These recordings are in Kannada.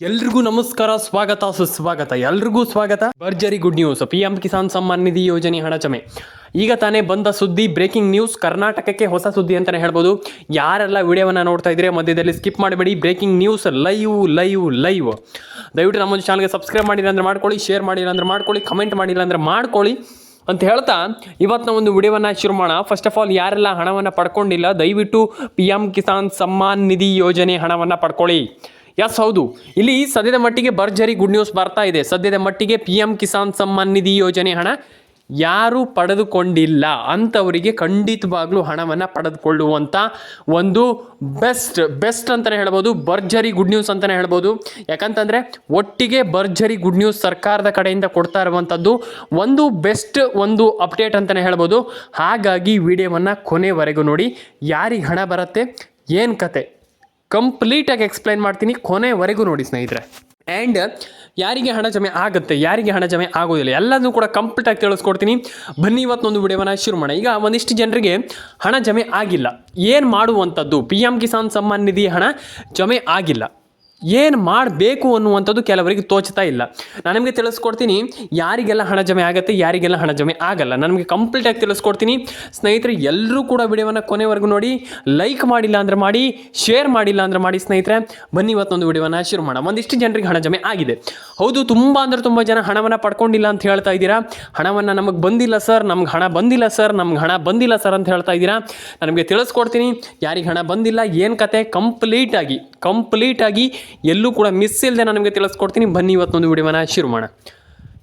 ಎಲ್ರಿಗೂ ನಮಸ್ಕಾರ, ಸ್ವಾಗತ, ಸುಸ್ವಾಗತ, ಎಲ್ರಿಗೂ ಸ್ವಾಗತ. ಭರ್ಜರಿ good news P M Kisan Samman Nidhi ಯೋಜನೆ ಹಣ ಜಮೆ ಈಗ ತಾನೇ ಬಂದ ಸುದ್ದಿ, ಬ್ರೇಕಿಂಗ್ ನ್ಯೂಸ್, ಕರ್ನಾಟಕಕ್ಕೆ ಹೊಸ ಸುದ್ದಿ ಅಂತಲೇ ಹೇಳ್ಬೋದು. ಯಾರೆಲ್ಲ ವಿಡಿಯೋವನ್ನು ನೋಡ್ತಾ ಇದ್ರೆ ಮಧ್ಯದಲ್ಲಿ ಸ್ಕಿಪ್ ಮಾಡಬೇಡಿ, breaking news live live live. ದಯವಿಟ್ಟು ನಮ್ಮೊಂದು ಚಾನಲ್ಗೆ ಸಬ್ಸ್ಕ್ರೈಬ್ ಮಾಡಿಲ್ಲ ಅಂದ್ರೆ ಮಾಡ್ಕೊಳ್ಳಿ, ಶೇರ್ ಮಾಡಿಲ್ಲ ಅಂದ್ರೆ ಮಾಡ್ಕೊಳ್ಳಿ, ಕಮೆಂಟ್ ಮಾಡಿಲ್ಲ ಅಂದ್ರೆ ಮಾಡ್ಕೊಳ್ಳಿ ಅಂತ ಹೇಳ್ತಾ ಇವತ್ತಿನ ಒಂದು ವಿಡಿಯೋವನ್ನು ಶುರು ಮಾಡೋಣ. ಫಸ್ಟ್ ಆಫ್ ಆಲ್ ಯಾರೆಲ್ಲ ಹಣವನ್ನು ಪಡ್ಕೊಂಡಿಲ್ಲ, ದಯವಿಟ್ಟು ಪಿ ಎಂ ಕಿಸಾನ್ ಸಮ್ಮಾನ್ ನಿಧಿ ಯೋಜನೆ ಹಣವನ್ನು ಪಡ್ಕೊಳ್ಳಿ. ಎಸ್ ಹೌದು. ಇಲ್ಲಿ ಸದ್ಯದ ಮಟ್ಟಿಗೆ ಭರ್ಜರಿ ಗುಡ್ ನ್ಯೂಸ್ ಬರ್ತಾ ಇದೆ. ಸದ್ಯದ ಮಟ್ಟಿಗೆ ಪಿ ಎಂ ಕಿಸಾನ್ ಸಮ್ಮಾನ್ ನಿಧಿ ಯೋಜನೆ ಹಣ ಯಾರು ಪಡೆದುಕೊಂಡಿಲ್ಲ. ಅಂಥವರಿಗೆ ಖಂಡಿತವಾಗ್ಲೂ ಹಣವನ್ನು ಪಡೆದುಕೊಳ್ಳುವಂಥ ಒಂದು ಬೆಸ್ಟ್ ಬೆಸ್ಟ್ ಅಂತಲೇ ಹೇಳ್ಬೋದು, ಭರ್ಜರಿ ಗುಡ್ ನ್ಯೂಸ್ ಅಂತಲೇ ಹೇಳ್ಬೋದು. ಯಾಕಂತಂದರೆ ಒಟ್ಟಿಗೆ ಭರ್ಜರಿ ಗುಡ್ ನ್ಯೂಸ್ ಸರ್ಕಾರದ ಕಡೆಯಿಂದ ಕೊಡ್ತಾ ಇರುವಂಥದ್ದು ಒಂದು ಬೆಸ್ಟ್ ಒಂದು ಅಪ್ಡೇಟ್ ಅಂತಲೇ ಹೇಳ್ಬೋದು. ಹಾಗಾಗಿ ವಿಡಿಯೋವನ್ನು ಕೊನೆವರೆಗೂ ನೋಡಿ. ಯಾರಿಗೆ ಹಣ ಬರುತ್ತೆ? ಏನು ಕತೆ? ಕಂಪ್ಲೀಟಾಗಿ ಎಕ್ಸ್ಪ್ಲೈನ್ ಮಾಡ್ತೀನಿ ಕೊನೆವರೆಗೂ ನೋಡಿ ಸ್ನೇಹಿತರೆ. ಆ್ಯಂಡ್ ಯಾರಿಗೆ ಹಣ ಜಮೆ ಆಗುತ್ತೆ, ಯಾರಿಗೆ ಹಣ ಜಮೆ ಆಗೋದಿಲ್ಲ ಎಲ್ಲದನ್ನೂ ಕೂಡ ಕಂಪ್ಲೀಟಾಗಿ ತಿಳಿಸ್ಕೊಡ್ತೀನಿ. ಬನ್ನಿ ಇವತ್ತೊಂದು ವಿಡಿಯೋವನ್ನು ಶುರು ಮಾಡೋಣ. ಈಗ ಒಂದಿಷ್ಟು ಜನರಿಗೆ ಹಣ ಜಮೆ ಆಗಿಲ್ಲ. ಏನು ಮಾಡುವಂಥದ್ದು? ಪಿ ಎಂ ಕಿಸಾನ್ ಸಮ್ಮಾನ್ ನಿಧಿ ಹಣ ಜಮೆ ಆಗಿಲ್ಲ. ಏನು ಮಾಡಬೇಕು ಅನ್ನುವಂಥದ್ದು ಕೆಲವರಿಗೆ ತೋಚ್ತಾ ಇಲ್ಲ. ನಾನು ನಿಮಗೆ ತಿಳಿಸ್ಕೊಡ್ತೀನಿ, ಯಾರಿಗೆಲ್ಲ ಹಣ ಜಮೆ ಆಗುತ್ತೆ, ಯಾರಿಗೆಲ್ಲ ಹಣ ಜಮೆ ಆಗಲ್ಲ. ನನಗೆ ಕಂಪ್ಲೀಟಾಗಿ ತಿಳಿಸ್ಕೊಡ್ತೀನಿ. ಸ್ನೇಹಿತರೆ ಎಲ್ಲರೂ ಕೂಡ ವಿಡಿಯೋವನ್ನು ಕೊನೆವರೆಗೂ ನೋಡಿ ಲೈಕ್ ಮಾಡಿಲ್ಲ ಅಂದರೆ ಮಾಡಿ ಶೇರ್ ಮಾಡಿಲ್ಲ ಅಂದರೆ ಮಾಡಿ ಸ್ನೇಹಿತರೆ, ಬನ್ನಿ ಇವತ್ತೊಂದು ವಿಡಿಯೋವನ್ನು ಶುರು ಮಾಡೋಣ. ಒಂದಿಷ್ಟು ಜನರಿಗೆ ಹಣ ಜಮೆ ಆಗಿದೆ. ಹೌದು, ತುಂಬ ಅಂದರೆ ತುಂಬ ಜನ ಹಣವನ್ನು ಪಡ್ಕೊಂಡಿಲ್ಲ ಅಂತ ಹೇಳ್ತಾ ಇದ್ದೀರಾ? ಹಣವನ್ನು ನಮಗೆ ಬಂದಿಲ್ಲ ಸರ್ ನಮ್ಗೆ ಹಣ ಬಂದಿಲ್ಲ ಸರ್ ನಮ್ಗೆ ಹಣ ಬಂದಿಲ್ಲ ಸರ್ ಅಂತ ಹೇಳ್ತಾ ಇದ್ದೀರಾ? ನಾನು ನಿಮಗೆ ತಿಳಿಸ್ಕೊಡ್ತೀನಿ, ಯಾರಿಗೆ ಹಣ ಬಂದಿಲ್ಲ, ಏನು ಕತೆ? ಕಂಪ್ಲೀಟಾಗಿ ಕಂಪ್ಲೀಟಾಗಿ ಎಲ್ಲೂ ಕೂಡ ಮಿಸ್ ಇಲ್ಲದೆ ನಾನು ನಿಮಗೆ ತಿಳಿಸ್ಕೊಡ್ತೀನಿ. ಬನ್ನಿ ಇವತ್ತೊಂದು ವಿಡಿಯೋನ ಶುರು ಮಾಡೋಣ.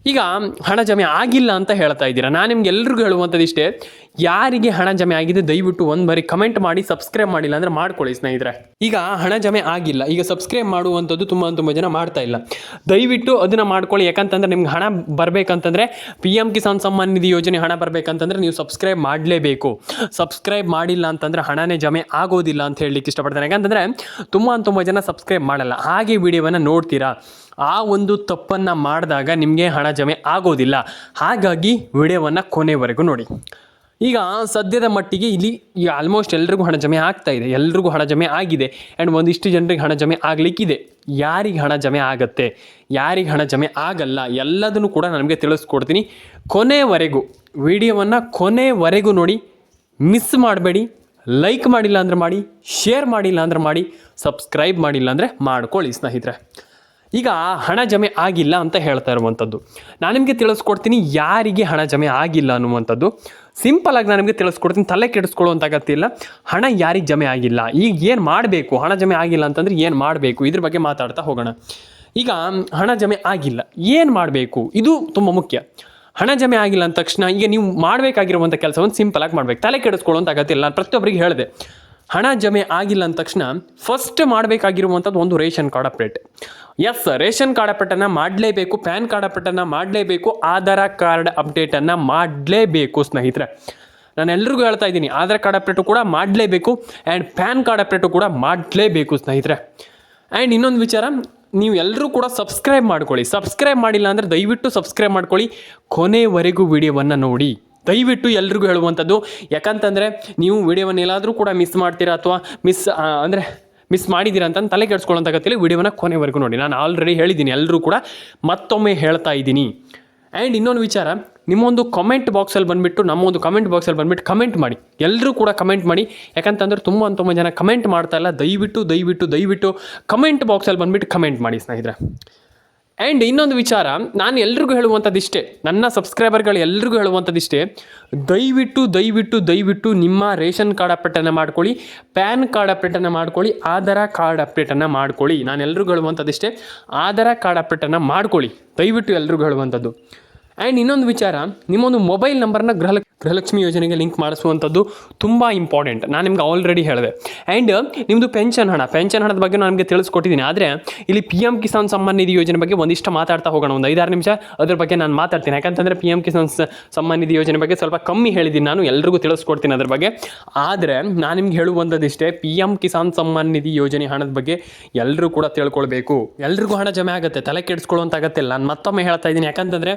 ಈಗ ಹಣ ಜಮೆ ಆಗಿಲ್ಲ ಅಂತ ಹೇಳ್ತಾ ಇದ್ದೀರಾ? ನಾನು ನಿಮ್ಗೆ ಎಲ್ರಿಗೂ ಹೇಳುವಂಥದ್ದು ಇಷ್ಟೇ, ಯಾರಿಗೆ ಹಣ ಜಮೆ ಆಗಿದೆ ದಯವಿಟ್ಟು ಒಂದು ಬಾರಿ ಕಮೆಂಟ್ ಮಾಡಿ ಸಬ್ಸ್ಕ್ರೈಬ್ ಮಾಡಿಲ್ಲ ಅಂದರೆ ಮಾಡ್ಕೊಳ್ಳಿ ಸ್ನೇಹಿತರೆ. ಈಗ ಹಣ ಜಮೆ ಆಗಿಲ್ಲ, ಈಗ ಸಬ್ಸ್ಕ್ರೈಬ್ ಮಾಡುವಂಥದ್ದು ತುಂಬ ತುಂಬ ಜನ ಮಾಡ್ತಾ ಇಲ್ಲ. ದಯವಿಟ್ಟು ಅದನ್ನು ಮಾಡ್ಕೊಳ್ಳಿ, ಯಾಕಂತಂದ್ರೆ ನಿಮ್ಗೆ ಹಣ ಬರಬೇಕಂತಂದ್ರೆ ಪಿ ಎಂ ಕಿಸಾನ್ ಸಮ್ಮಾನ್ ನಿಧಿ ಯೋಜನೆ ಹಣ ಬರಬೇಕಂತಂದರೆ ನೀವು ಸಬ್ಸ್ಕ್ರೈಬ್ ಮಾಡಲೇಬೇಕು. ಸಬ್ಸ್ಕ್ರೈಬ್ ಮಾಡಿಲ್ಲ ಅಂತಂದ್ರೆ ಹಣನೇ ಜಮೆ ಆಗೋದಿಲ್ಲ ಅಂತ ಹೇಳಲಿಕ್ಕೆ ಇಷ್ಟಪಡ್ತೇನೆ. ಯಾಕಂತಂದರೆ ತುಂಬ ತುಂಬ ಜನ ಸಬ್ಸ್ಕ್ರೈಬ್ ಮಾಡಲ್ಲ. ಹಾಗೆ ವಿಡಿಯೋವನ್ನು ನೋಡ್ತೀರಾ? ಆ ಒಂದು ತಪ್ಪನ್ನು ಮಾಡಿದಾಗ ನಿಮಗೆ ಹಣ ಜಮೆ ಆಗೋದಿಲ್ಲ. ಹಾಗಾಗಿ ವಿಡಿಯೋವನ್ನು ಕೊನೆವರೆಗೂ ನೋಡಿ. ಈಗ ಸದ್ಯದ ಮಟ್ಟಿಗೆ ಇಲ್ಲಿ ಆಲ್ಮೋಸ್ಟ್ ಎಲ್ರಿಗೂ ಹಣ ಜಮೆ ಆಗ್ತಾ ಇದೆ. ಎಲ್ರಿಗೂ ಹಣ ಜಮೆ ಆಗಿದೆ. ಆ್ಯಂಡ್ ಒಂದಿಷ್ಟು ಜನರಿಗೆ ಹಣ ಜಮೆ ಆಗಲಿಕ್ಕಿದೆ. ಯಾರಿಗೆ ಹಣ ಜಮೆ ಆಗತ್ತೆ? ಯಾರಿಗೆ ಹಣ ಜಮೆ ಆಗಲ್ಲ? ಎಲ್ಲದನ್ನು ಕೂಡ ನನಗೆ ತಿಳಿಸ್ಕೊಡ್ತೀನಿ. ಕೊನೆವರೆಗೂ ವಿಡಿಯೋವನ್ನು ಕೊನೆವರೆಗೂ ನೋಡಿ. ಮಿಸ್ ಮಾಡಬೇಡಿ. ಲೈಕ್ ಮಾಡಿಲ್ಲ ಅಂದರೆ ಮಾಡಿ. ಶೇರ್ ಮಾಡಿಲ್ಲ ಅಂದರೆ ಮಾಡಿ. ಸಬ್ಸ್ಕ್ರೈಬ್ ಮಾಡಿಲ್ಲ ಅಂದರೆ ಮಾಡ್ಕೊಳ್ಳಿ ಸ್ನೇಹಿತರೆ. ಈಗ ಹಣ ಜಮೆ ಆಗಿಲ್ಲ ಅಂತ ಹೇಳ್ತಾ ಇರುವಂಥದ್ದು. ನಾನು ನಿಮಗೆ ತಿಳಿಸ್ಕೊಡ್ತೀನಿ ಯಾರಿಗೆ ಹಣ ಜಮೆ ಆಗಿಲ್ಲ ಅನ್ನುವಂಥದ್ದು. ಸಿಂಪಲ್ ಆಗಿ ನಾನು ನಿಮಗೆ ತಿಳಿಸ್ಕೊಡ್ತೀನಿ, ತಲೆ ಕೆಡಿಸ್ಕೊಳ್ಳುವಂಥ ಅಗತ್ಯ ಹಣ ಯಾರಿಗೆ ಜಮೆ ಆಗಿಲ್ಲ? ಈಗ ಏನು ಮಾಡಬೇಕು? ಹಣ ಜಮೆ ಆಗಿಲ್ಲ ಅಂತಂದರೆ ಏನು ಮಾಡಬೇಕು? ಇದ್ರ ಬಗ್ಗೆ ಮಾತಾಡ್ತಾ ಹೋಗೋಣ. ಈಗ ಹಣ ಜಮೆ ಆಗಿಲ್ಲ. ಏನು ಮಾಡಬೇಕು? ಇದು ತುಂಬ ಮುಖ್ಯ. ಹಣ ಜಮೆ ಆಗಿಲ್ಲ ಅಂದ ತಕ್ಷಣ ಈಗ ನೀವು ಮಾಡಬೇಕಾಗಿರುವಂಥ ಕೆಲಸವನ್ನು ಸಿಂಪಲ್ ಆಗಿ ಮಾಡಬೇಕು. ತಲೆ ಕೆಡಿಸ್ಕೊಳ್ಳುವಂಥ ಅಗತ್ಯ ಇಲ್ಲ. ನಾನು ಪ್ರತಿಯೊಬ್ಬರಿಗೆ ಹೇಳಿದೆ. ಹಣ ಜಮೆ ಆಗಿಲ್ಲ ಅಂದ ತಕ್ಷಣ ಫಸ್ಟ್ ಮಾಡಬೇಕಾಗಿರುವಂಥದ್ದು ಒಂದು ration card update yes ration card ಅಪ್ಡೇಟನ್ನು ಮಾಡಲೇಬೇಕು, ಪ್ಯಾನ್ ಕಾರ್ಡ್ ಅಪ್ಡೇಟನ್ನು ಮಾಡಲೇಬೇಕು, ಆಧಾರ್ ಕಾರ್ಡ್ ಅಪ್ಡೇಟನ್ನು ಮಾಡಲೇಬೇಕು ಸ್ನೇಹಿತರೆ. ನಾನು ಎಲ್ರಿಗೂ ಹೇಳ್ತಾ ಇದ್ದೀನಿ, ಆಧಾರ್ ಕಾರ್ಡ್ ಅಪ್ಡೇಟು ಕೂಡ ಮಾಡಲೇಬೇಕು ಆ್ಯಂಡ್ ಪ್ಯಾನ್ ಕಾರ್ಡ್ ಅಪ್ಡೇಟು ಕೂಡ ಮಾಡಲೇಬೇಕು ಸ್ನೇಹಿತರೆ. ಆ್ಯಂಡ್ ಇನ್ನೊಂದು ವಿಚಾರ, ನೀವು ಎಲ್ಲರೂ ಕೂಡ ಸಬ್ಸ್ಕ್ರೈಬ್ ಮಾಡ್ಕೊಳ್ಳಿ. ಸಬ್ಸ್ಕ್ರೈಬ್ ಮಾಡಿಲ್ಲ ಅಂದರೆ ದಯವಿಟ್ಟು ಸಬ್ಸ್ಕ್ರೈಬ್ ಮಾಡ್ಕೊಳ್ಳಿ. ಕೊನೆವರೆಗೂ ವಿಡಿಯೋವನ್ನು ನೋಡಿ. ದಯವಿಟ್ಟು ಎಲ್ರಿಗೂ ಹೇಳುವಂಥದ್ದು, ಯಾಕಂತಂದರೆ ನೀವು ವಿಡಿಯೋವನ್ನು ಎಲ್ಲಾದರೂ ಕೂಡ ಮಿಸ್ ಮಾಡ್ತೀರಾ ಅಥವಾ ಮಿಸ್ ಅಂದರೆ ಮಿಸ್ ಮಾಡಿದ್ದೀರಾ ಅಂತ ತಲೆ ಕೆಡಿಸ್ಕೊಳ್ಳೋಂಥ ವಿಡಿಯೋನ ಕೊನೆವರೆಗೂ ನೋಡಿ. ನಾನು ಆಲ್ರೆಡಿ ಹೇಳಿದ್ದೀನಿ ಎಲ್ಲರೂ ಕೂಡ ಮತ್ತೊಮ್ಮೆ ಹೇಳ್ತಾ ಇದ್ದೀನಿ. ಆ್ಯಂಡ್ ಇನ್ನೊಂದು ವಿಚಾರ, ನಿಮ್ಮೊಂದು ಕಮೆಂಟ್ ಬಾಕ್ಸಲ್ಲಿ ಬಂದುಬಿಟ್ಟು, ನಮ್ಮೊಂದು ಕಮೆಂಟ್ ಬಾಕ್ಸಲ್ಲಿ ಬಂದುಬಿಟ್ಟು ಕಮೆಂಟ್ ಮಾಡಿ. ಎಲ್ಲರೂ ಕೂಡ ಕಮೆಂಟ್ ಮಾಡಿ. ಯಾಕಂತಂದ್ರೆ ತುಂಬ ತುಂಬ ಜನ ಕಮೆಂಟ್ ಮಾಡ್ತಾ ಇಲ್ಲ. ದಯವಿಟ್ಟು ದಯವಿಟ್ಟು ದಯವಿಟ್ಟು ಕಮೆಂಟ್ ಬಾಕ್ಸಲ್ಲಿ ಬಂದುಬಿಟ್ಟು ಕಮೆಂಟ್ ಮಾಡಿ, ಸ್ನೇಹಿತರೆ. ಆ್ಯಂಡ್ ಇನ್ನೊಂದು ವಿಚಾರ, ನಾನು ಎಲ್ರಿಗೂ ಹೇಳುವಂಥದ್ದಿಷ್ಟೇ ನನ್ನ ಸಬ್ಸ್ಕ್ರೈಬರ್ಗಳು ಎಲ್ರಿಗೂ ಹೇಳುವಂಥದ್ದಿಷ್ಟೇ ದಯವಿಟ್ಟು ದಯವಿಟ್ಟು ದಯವಿಟ್ಟು ನಿಮ್ಮ ರೇಷನ್ ಕಾರ್ಡ್ ಅಪ್ಡೇಟನ್ನು ಮಾಡ್ಕೊಳ್ಳಿ, ಪ್ಯಾನ್ ಕಾರ್ಡ್ ಅಪ್ಡೇಟನ್ನು ಮಾಡ್ಕೊಳ್ಳಿ, ಆಧಾರ ಕಾರ್ಡ್ ಅಪ್ಡೇಟನ್ನು ಮಾಡ್ಕೊಳ್ಳಿ. ನಾನು ಎಲ್ರಿಗೂ ಹೇಳುವಂಥದ್ದಿಷ್ಟೇ ಆಧಾರ ಕಾರ್ಡ್ ಅಪ್ಡೇಟನ್ನು ಮಾಡ್ಕೊಳ್ಳಿ. ದಯವಿಟ್ಟು ಎಲ್ರಿಗೂ ಹೇಳುವಂಥದ್ದು. ಆ್ಯಂಡ್ ಇನ್ನೊಂದು ವಿಚಾರ, ನಿಮ್ಮೊಂದು ಮೊಬೈಲ್ ನಂಬರ್ನ ಗೃಹ ಗೃಹಲಕ್ಷ್ಮಿ ಯೋಜನೆಗೆ ಲಿಂಕ್ ಮಾಡಿಸುವಂಥದ್ದು ತುಂಬ ಇಂಪಾರ್ಟೆಂಟ್ ನಾನು ನಿಮ್ಗೆ ಆಲ್ರೆಡಿ ಹೇಳಿದೆ. ಆ್ಯಂಡ್ ನಿಮ್ಮದು ಪೆನ್ಷನ್ ಹಣ ಪೆನ್ಷನ್ ಹಣದ ಬಗ್ಗೆ ನಾನು ನಿಮಗೆ ತಿಳಿಸ್ಕೊಟ್ಟಿದ್ದೀನಿ. ಆದರೆ, ಇಲ್ಲಿ ಪಿ ಎಂ ಕಿಸಾನ್ ಸಮ್ಮಾನ್ ನಿಧಿ ಯೋಜನೆ ಬಗ್ಗೆ ಒಂದಿಷ್ಟು ಮಾತಾಡ್ತಾ ಹೋಗೋಣ, ಒಂದು ಐದಾರು ನಿಮಿಷ ಅದ್ರ ಬಗ್ಗೆ ನಾನು ಮಾತಾಡ್ತೀನಿ. ಯಾಕಂತಂದರೆ ಪಿ ಎಂ ಕಿಸಾನ್ ಸಮ್ಮಾನ್ ನಿಧಿ ಯೋಜನೆ ಬಗ್ಗೆ ಸ್ವಲ್ಪ ಕಮ್ಮಿ ಹೇಳಿದ್ದೀನಿ ನಾನು, ಎಲ್ರಿಗೂ ತಿಳಿಸ್ಕೊಡ್ತೀನಿ ಅದ್ರ ಬಗ್ಗೆ. ಆದರೆ, ನಾನು ನಿಮ್ಗೆ ಹೇಳುವಂಥದ್ದಿಷ್ಟೇ ಪಿ ಎಂ ಕಿಸಾನ್ ಸಮ್ಮಾನ್ ನಿಧಿ ಯೋಜನೆ ಹಣದ ಬಗ್ಗೆ ಎಲ್ಲರೂ ಕೂಡ ತಿಳ್ಕೊಳ್ಬೇಕು. ಎಲ್ರಿಗೂ ಹಣ ಜಮೆ ಆಗುತ್ತೆ, ತಲೆ ಕೆಡಿಸ್ಕೊಳ್ಳುವಂತಾಗತ್ತಿಲ್ಲ ನಾನು ಮತ್ತೊಮ್ಮೆ ಹೇಳ್ತಾ ಇದ್ದೀನಿ, ಯಾಕಂತಂದರೆ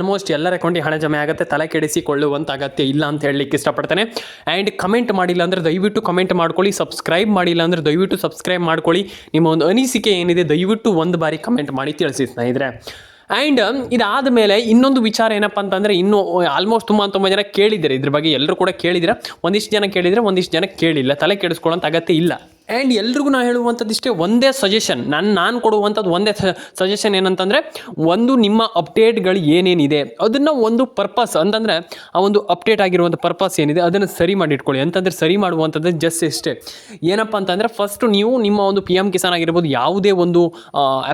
ಆಲ್ಮೋಸ್ಟ್ ಎಲ್ಲರ ಅಕೌಂಟಿಗೆ ಹಣ ಜಮೆ ಆಗುತ್ತೆ, ತಲೆ ಕೆಡಿಸಿಕೊಳ್ಳುವಂಥ ಅಗತ್ಯ ಇಲ್ಲ ಅಂತ ಹೇಳಲಿಕ್ಕೆ ಇಷ್ಟಪಡ್ತೇನೆ. ಆ್ಯಂಡ್ ಕಮೆಂಟ್ ಮಾಡಿಲ್ಲ ಅಂದರೆ ದಯವಿಟ್ಟು ಕಮೆಂಟ್ ಮಾಡ್ಕೊಳ್ಳಿ ಸಬ್ಸ್ಕ್ರೈಬ್ ಮಾಡಿಲ್ಲ ಅಂದರೆ ದಯವಿಟ್ಟು ಸಬ್ಸ್ಕ್ರೈಬ್ ಮಾಡ್ಕೊಳ್ಳಿ. ನಿಮ್ಮ ಒಂದು ಅನಿಸಿಕೆ ಏನಿದೆ ದಯವಿಟ್ಟು ಒಂದು ಬಾರಿ ಕಮೆಂಟ್ ಮಾಡಿ ತಿಳಿಸಿ ಸ್ನೇಹಿತರೆ. ಆ್ಯಂಡ್ ಇದಾದ ಮೇಲೆ ಇನ್ನೊಂದು ವಿಚಾರ ಏನಪ್ಪ ಅಂತಂದರೆ ಇನ್ನೂ ಆಲ್ಮೋಸ್ಟ್ ತುಂಬ ತುಂಬ ಜನ ಕೇಳಿದ್ದಾರೆ. ಇದ್ರ ಬಗ್ಗೆ ಎಲ್ಲರೂ ಕೂಡ ಕೇಳಿದ್ದೀರ? ಒಂದಿಷ್ಟು ಜನ ಕೇಳಿದರೆ ಒಂದಿಷ್ಟು ಜನ ಕೇಳಿಲ್ಲ. ತಲೆ ಕೆಡಿಸ್ಕೊಳ್ಳೋಂಥ ಅಗತ್ಯ ಇಲ್ಲ. ಆ್ಯಂಡ್ ಎಲ್ರಿಗೂ ನಾನು ಹೇಳುವಂಥದ್ದಿಷ್ಟೇ ಒಂದೇ ಸಜೆಷನ್ ನಾನು ನಾನು ಕೊಡುವಂಥದ್ದು ಒಂದೇ ಸಜೆಷನ್ ಏನಂತಂದರೆ, ಒಂದು ನಿಮ್ಮ ಅಪ್ಡೇಟ್ಗಳು ಏನೇನಿದೆ, ಅದನ್ನು ಒಂದು ಪರ್ಪಸ್ ಅಂತಂದರೆ, ಆ ಒಂದು ಅಪ್ಡೇಟ್ ಆಗಿರುವಂಥ ಪರ್ಪಸ್ ಏನಿದೆ, ಅದನ್ನು ಸರಿ ಮಾಡಿ ಇಟ್ಕೊಳ್ಳಿ. ಅಂತಂದರೆ ಸರಿ ಮಾಡುವಂಥದ್ದು ಜಸ್ಟ್ ಇಷ್ಟೇ. ಏನಪ್ಪ ಅಂತಂದರೆ ಫಸ್ಟು ನೀವು ನಿಮ್ಮ ಒಂದು ಪಿ ಎಂ ಕಿಸಾನ್ ಆಗಿರ್ಬೋದು, ಯಾವುದೇ ಒಂದು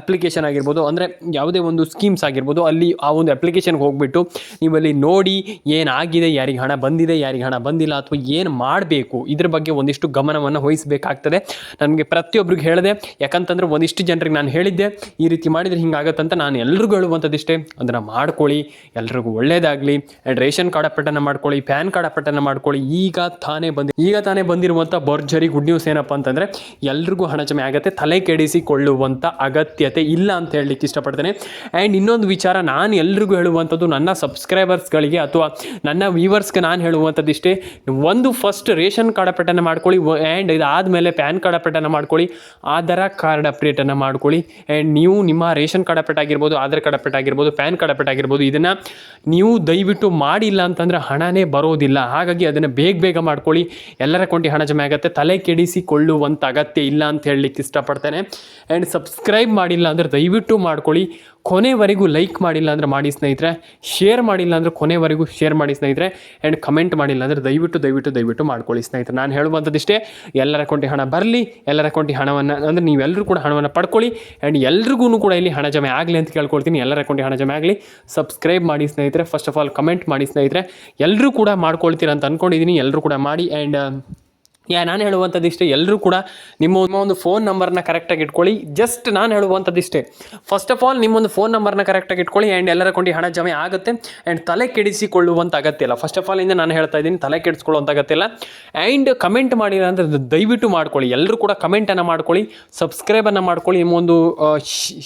ಅಪ್ಲಿಕೇಶನ್ ಆಗಿರ್ಬೋದು, ಅಂದರೆ ಯಾವುದೇ ಒಂದು ಸ್ಕೀಮ್ಸ್ ಆಗಿರ್ಬೋದು, ಅಲ್ಲಿ ಆ ಒಂದು ಅಪ್ಲಿಕೇಶನ್ಗೆ ಹೋಗ್ಬಿಟ್ಟು ನೀವಲ್ಲಿ ನೋಡಿ ಏನಾಗಿದೆ, ಯಾರಿಗೆ ಹಣ ಬಂದಿದೆ, ಯಾರಿಗೆ ಹಣ ಬಂದಿಲ್ಲ, ಅಥವಾ ಏನು ಮಾಡಬೇಕು, ಇದ್ರ ಬಗ್ಗೆ ಒಂದಿಷ್ಟು ಗಮನವನ್ನು ವಹಿಸಬೇಕಾಗ್ತದೆ. ನನಗೆ ಪ್ರತಿಯೊಬ್ಬರಿಗೆ ಹೇಳಿದೆ, ಯಾಕಂತಂದ್ರೆ ಒಂದಿಷ್ಟು ಜನರಿಗೆ ನಾನು ಹೇಳಿದ್ದೆ, ಈ ರೀತಿ ಮಾಡಿದರೆ ಹಿಂಗಾಗತ್ತಂತ ನಾನು ಎಲ್ರಿಗೂ ಹೇಳುವಂಥದ್ದಿಷ್ಟೇ. ಅದನ್ನು ಮಾಡ್ಕೊಳ್ಳಿ, ಎಲ್ರಿಗೂ ಒಳ್ಳೇದಾಗಲಿ. ಆ್ಯಂಡ್ ರೇಷನ್ ಕಾರ್ಡ್ ಅಪ್ಪಟನ್ನು ಮಾಡ್ಕೊಳ್ಳಿ, ಪ್ಯಾನ್ ಕಾರ್ಡ್ ಅಪ್ಪಟನ್ನು ಮಾಡ್ಕೊಳ್ಳಿ. ಈಗ ತಾನೇ ಬಂದು, ಈಗ ತಾನೇ ಬಂದಿರುವಂಥ ಭರ್ಜರಿ ಗುಡ್ ನ್ಯೂಸ್ ಏನಪ್ಪ ಅಂತಂದರೆ, ಎಲ್ರಿಗೂ ಹಣ ಜಮೆ ಆಗುತ್ತೆ, ತಲೆ ಕೆಡಿಸಿಕೊಳ್ಳುವಂಥ ಅಗತ್ಯತೆ ಇಲ್ಲ ಅಂತ ಹೇಳಲಿಕ್ಕೆ ಇಷ್ಟಪಡ್ತೇನೆ. ಆ್ಯಂಡ್ ಇನ್ನೊಂದು ವಿಚಾರ, ನಾನು ಎಲ್ರಿಗೂ ಹೇಳುವಂಥದ್ದು ನನ್ನ ಸಬ್ಸ್ಕ್ರೈಬರ್ಸ್ಗಳಿಗೆ ಅಥವಾ ನನ್ನ ವ್ಯೂವರ್ಸ್ಗೆ ನಾನು ಹೇಳುವಂಥದ್ದಿಷ್ಟೇ, ಒಂದು ಫಸ್ಟ್ ರೇಷನ್ ಕಾರ್ಡ್ ಅಪ್ಡೇಟನ್ನು ಮಾಡ್ಕೊಳ್ಳಿ ಆ್ಯಂಡ್ ಇದಾದಮೇಲೆ ಪ್ಯಾನ್ ಕಾರ್ಡ್ ಅಪ್ಡೇಟನ್ನು ಮಾಡ್ಕೊಳ್ಳಿ. ಆಧಾರ ಕಾರ್ಡ್ ಅಪ್ಡೇಟನ್ನು ಮಾಡ್ಕೊಳ್ಳಿ. ಆ್ಯಂಡ್ ನೀವು ನಿಮ್ಮ ರೇಷನ್ ಕಾರ್ಡ್ ಅಪ್ಡೇಟ್ ಆಗಿರ್ಬೋದು, ಆಧಾರ್ ಕಾರ್ಡ್ ಅಪ್ಡೇಟ್ ಆಗಿರ್ಬೋದು, ಪ್ಯಾನ್ ಕಾರ್ಡ್ ಅಪ್ಡೇಟ್ ಆಗಿರ್ಬೋದು, ಇದನ್ನು ನೀವು ದಯವಿಟ್ಟು ಮಾಡಿಲ್ಲ ಅಂತಂದರೆ ಹಣನೇ ಬರೋದಿಲ್ಲ. ಹಾಗಾಗಿ ಅದನ್ನು ಬೇಗ ಬೇಗ ಮಾಡ್ಕೊಳ್ಳಿ. ಎಲ್ಲರ ಕೊಂಡಿ ಹಣ ಜಮೆ ಆಗುತ್ತೆ. ತಲೆ ಕೆಡಿಸಿಕೊಳ್ಳುವಂಥ ಅಗತ್ಯ ಇಲ್ಲ ಅಂತ ಹೇಳಲಿಕ್ಕೆ ಇಷ್ಟಪಡ್ತೇನೆ. ಆ್ಯಂಡ್ ಸಬ್ಸ್ಕ್ರೈಬ್ ಮಾಡಿಲ್ಲ ಅಂದರೆ ದಯವಿಟ್ಟು ಮಾಡ್ಕೊಳ್ಳಿ. ಕೊನೆವರೆಗೂ ಲೈಕ್ ಮಾಡಿಲ್ಲ ಅಂದರೆ ಮಾಡಿ ಸ್ನೇಹಿತರೆ. ಶೇರ್ ಮಾಡಿಲ್ಲ ಅಂದರೆ ಕೊನೆವರೆಗೂ ಶೇರ್ ಮಾಡಿ ಸ್ನೇಹಿತರೆ. ಆ್ಯಂಡ್ ಕಮೆಂಟ್ ಮಾಡಿಲ್ಲ ಅಂದರೆ ದಯವಿಟ್ಟು ದಯವಿಟ್ಟು ದಯವಿಟ್ಟು ಮಾಡ್ಕೊಳ್ಳಿ ಸ್ನೇಹಿತರೆ. ನಾನು ಹೇಳುವಂಥದ್ದಿಷ್ಟೇ. ಎಲ್ಲರ ಕೊಂಡಿ ಹಣ ಬರಲಿ, ಎಲ್ಲರ ಅಕೌಂಟಿಗೆ ಹಣವನ್ನು, ಅಂದರೆ ನೀವೆಲ್ಲರೂ ಕೂಡ ಹಣವನ್ನು ಪಡ್ಕೊಳ್ಳಿ ಆ್ಯಂಡ್ ಎಲ್ರಿಗೂ ಕೂಡ ಇಲ್ಲಿ ಹಣ ಜಮೆ ಆಗಲಿ ಅಂತ ಕೇಳ್ಕೊಳ್ತೀನಿ. ಎಲ್ಲರ ಅಕೌಂಟಿಗೆ ಹಣ ಜಮೆ ಆಗಲಿ ಸಬ್ಸ್ಕ್ರೈಬ್ ಮಾಡಿ ಸ್ನೇಹಿತರೆ ಫಸ್ಟ್ ಆಫ್ ಆಲ್ ಕಮೆಂಟ್ ಮಾಡಿ ಸ್ನೇಹಿತರೆ. ಎಲ್ಲರೂ ಕೂಡ ಮಾಡ್ಕೊಳ್ತೀರ ಅಂತ ಅಂದ್ಕೊಂಡಿದ್ದೀನಿ ಎಲ್ಲರೂ ಕೂಡ ಮಾಡಿ ಆ್ಯಂಡ್ ಯಾ, ನಾನು ಹೇಳುವಂಥದ್ದು ಇಷ್ಟೇ. ಎಲ್ಲರೂ ಕೂಡ ನಿಮ್ಮ ಒಂದು ಫೋನ್ ನಂಬರ್ನ ಕರೆಕ್ಟಾಗಿ ಇಟ್ಕೊಳ್ಳಿ. ಜಸ್ಟ್ ನಾನು ಹೇಳುವಂಥದ್ದು ಇಷ್ಟೇ. ಫಸ್ಟ್ ಆಫ್ ಆಲ್ ನಿಮ್ಮೊಂದು ಫೋನ್ ನಂಬರ್ನ ಕರೆಕ್ಟಾಗಿ ಇಟ್ಕೊಳ್ಳಿ ಆ್ಯಂಡ್ ಎಲ್ಲರ ಕೊಂಡು ಹಣ ಜಮೆ ಆಗುತ್ತೆ ಆ್ಯಂಡ್ ತಲೆ ಕೆಡಿಸಿಕೊಳ್ಳುವಂಥ ಅಗತ್ಯ ಇಲ್ಲ. ಫಸ್ಟ್ ಆಫ್ ಆಲ್ ಇಂದ ನಾನು ಹೇಳ್ತಾ ಇದ್ದೀನಿ, ತಲೆ ಕೆಡಿಸ್ಕೊಳ್ಳುವಂಥ ಅಗತ್ಯ ಇಲ್ಲ. ಆ್ಯಂಡ್ ಕಮೆಂಟ್ ಮಾಡಿಲ್ಲ ಅಂದರೆ ದಯವಿಟ್ಟು ಮಾಡ್ಕೊಳ್ಳಿ. ಎಲ್ಲರೂ ಕೂಡ ಕಮೆಂಟನ್ನು ಮಾಡ್ಕೊಳ್ಳಿ ಸಬ್ಸ್ಕ್ರೈಬನ್ನು ಮಾಡ್ಕೊಳ್ಳಿ. ನಿಮ್ಮ ಒಂದು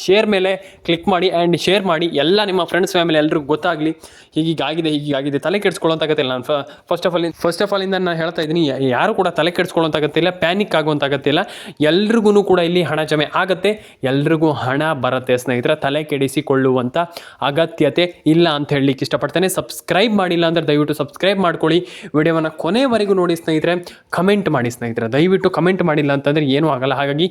ಶೇರ್ ಮೇಲೆ ಕ್ಲಿಕ್ ಮಾಡಿ ಆ್ಯಂಡ್ ಶೇರ್ ಮಾಡಿ. ಎಲ್ಲ ನಿಮ್ಮ ಫ್ರೆಂಡ್ಸ್ ಫ್ಯಾಮಿಲಿ ಎಲ್ಲರಿಗೂ ಗೊತ್ತಾಗಲಿ. ಹೀಗೀಗಾಗಿದೆ ಹೀಗೀಗಾಗಿದೆ. ತಲೆ ಕೆಡಿಸ್ಕೊಳ್ಳೋಂಥ ಅಗತ್ಯ ಇಲ್ಲ. ನಾನು first of all first of all ಇಂದ ನಾನು ಹೇಳ್ತಾ ಇದ್ದೀನಿ, ಯಾರು ಕೂಡ ತಲೆ ಕೆಡಿಸ್ಕೊಳ್ಳೋಂಥ ಅಗತ್ಯ ಇಲ್ಲ ಪ್ಯಾನಿಕ್ ಆಗುವಂಥ ಇಲ್ಲ ಎಲ್ರಿಗೂ ಕೂಡ ಇಲ್ಲಿ ಹಣ ಜಮೆ ಆಗುತ್ತೆ. ಎಲ್ರಿಗೂ ಹಣ ಬರುತ್ತೆ ಸ್ನೇಹಿತರೆ, ತಲೆ ಕೆಡಿಸಿಕೊಳ್ಳುವಂಥ ಅಗತ್ಯತೆ ಇಲ್ಲ ಅಂತ ಹೇಳಲಿಕ್ಕೆ ಇಷ್ಟಪಡ್ತೇನೆ. ಸಬ್ಸ್ಕ್ರೈಬ್ ಮಾಡಿಲ್ಲ ಅಂದರೆ ದಯವಿಟ್ಟು ಸಬ್ಸ್ಕ್ರೈಬ್ ಮಾಡ್ಕೊಳ್ಳಿ. ವಿಡಿಯೋವನ್ನು ಕೊನೆವರೆಗೂ ನೋಡಿ ಸ್ನೇಹಿತರೆ ಕಮೆಂಟ್ ಮಾಡಿ ಸ್ನೇಹಿತರೆ. ದಯವಿಟ್ಟು ಕಮೆಂಟ್ ಮಾಡಿಲ್ಲ ಅಂತಂದರೆ ಏನೂ ಆಗಲ್ಲ. ಹಾಗಾಗಿ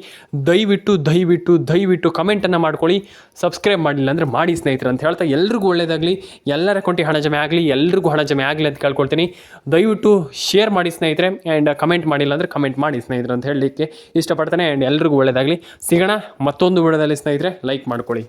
ದಯವಿಟ್ಟು ದಯವಿಟ್ಟು ದಯವಿಟ್ಟು ಕಮೆಂಟನ್ನು ಮಾಡ್ಕೊಳ್ಳಿ. ಸಬ್ಸ್ಕ್ರೈಬ್ ಮಾಡಿಲ್ಲ ಅಂದರೆ ಮಾಡಿ ಸ್ನೇಹಿತರೆ ಅಂತ ಹೇಳ್ತಾ ಎಲ್ರಿಗೂ ಒಳ್ಳೆಯದಾಗಲಿ ಎಲ್ಲರ ಕೊಂಟಿ ಹಣ ಜಮೆ ಆಗಲಿ, ಎಲ್ರಿಗೂ ಹಣ ಜಮೆ ಆಗಲಿ ಅಂತ ಕೇಳ್ಕೊಳ್ತೀನಿ. ದಯವಿಟ್ಟು ಶೇರ್ ಮಾಡಿ ಸ್ನೇಹಿತರೆ ಆ್ಯಂಡ್ ಕಮೆಂಟ್ ಮಾಡಿಲ್ಲ ಅಂದರೆ ಕಮೆಂಟ್ ಮಾಡಿ ಸ್ನೇಹಿತರೆ ಅಂತ ಹೇಳಲಿಕ್ಕೆ ಇಷ್ಟಪಡ್ತಾನೆ. ಆ್ಯಂಡ್ ಎಲ್ರಿಗೂ ಒಳ್ಳೆಯದಾಗಲಿ ಸಿಗೋಣ ಮತ್ತೊಂದು ವಿಡಿಯೋದಲ್ಲಿ ಸ್ನೇಹಿತರೆ. ಲೈಕ್ ಮಾಡ್ಕೊಳ್ಳಿ.